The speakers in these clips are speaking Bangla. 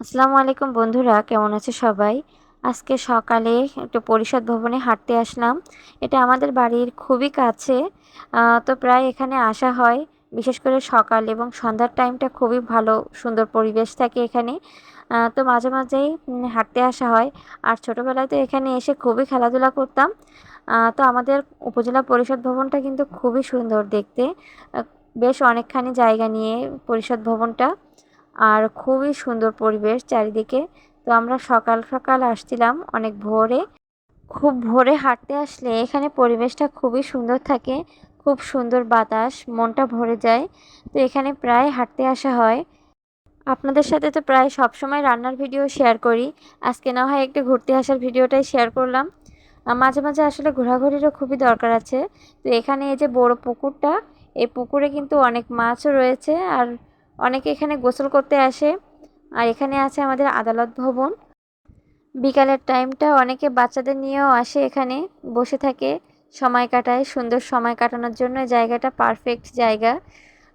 আসসালামু আলাইকুম বন্ধুরা, কেমন আছে সবাই? আজকে সকালে একটু পরিষদ ভবনে হাঁটতে আসলাম। এটা আমাদের বাড়ির খুবই কাছে। তো প্রায় এখানে আসা হয়। বিশেষ করে সকাল এবং সন্ধ্যার টাইমটা খুবই ভালো, সুন্দর পরিবেশ থাকে এখানে। তো মাঝে মাঝেই হাঁটতে আসা হয়। আর ছোটোবেলায় তো এখানে এসে খুবই খেলাধুলা করতাম। তো আমাদের উপজেলা পরিষদ ভবনটা কিন্তু খুবই সুন্দর দেখতে। বেশ অনেকখানি জায়গা নিয়ে পরিষদ ভবনটা। আর খুবই সুন্দর পরিবেশ চারিদিকে। তো আমরা সকাল সকাল আসছিলাম অনেক ভোরে। খুব ভোরে হাঁটতে আসলে এখানে পরিবেশটা খুবই সুন্দর থাকে। খুব সুন্দর বাতাস, মনটা ভরে যায়। তো এখানে প্রায় হাঁটতে আসা হয়। আপনাদের সাথে তো প্রায় সবসময় রান্নার ভিডিও শেয়ার করি। আজকে না হয় একটু ঘুরতে আসার ভিডিওটাই শেয়ার করলাম। মাঝে মাঝে আসলে ঘোরাঘুরিরও খুবই দরকার আছে। তো এখানে এই যে বড় পুকুরটা, এই পুকুরে কিন্তু অনেক মাছও রয়েছে। আর অনেকে এখানে গোসল করতে আসে আর এখানে আছে আমাদের আদালত ভবন। বিকালের টাইমটা অনেকে বাচ্চাদের নিয়েও আসে এখানে, বসে থাকে, সময় কাটায়, সুন্দর সময় কাটানোর জন্য জায়গাটা পারফেক্ট জায়গা।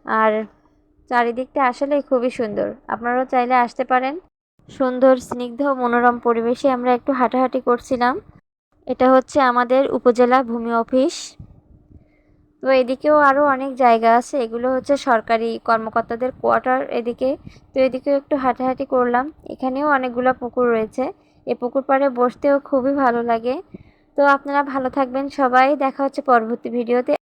আর চারিদিকটা আসলে খুবই সুন্দর। আপনারাও চাইলে আসতে পারেন। সুন্দর, স্নিগ্ধ, মনোরম পরিবেশে আমরা একটু হাঁটাহাঁটি করছিলাম। এটা হচ্ছে আমাদের উপজেলা ভূমি অফিস। তো এদিকেও আরও অনেক জায়গা আছে। এগুলো হচ্ছে সরকারি কর্মকর্তাদের কোয়ার্টার এদিকে। তো এদিকেও একটু হাঁটাহাঁটি করলাম। এখানেও অনেকগুলো পুকুর রয়েছে। এ পুকুর পাড়ে বসতেও খুবই ভালো লাগে। তো আপনারা ভালো থাকবেন সবাই। দেখা হচ্ছে পরবর্তী ভিডিওতে।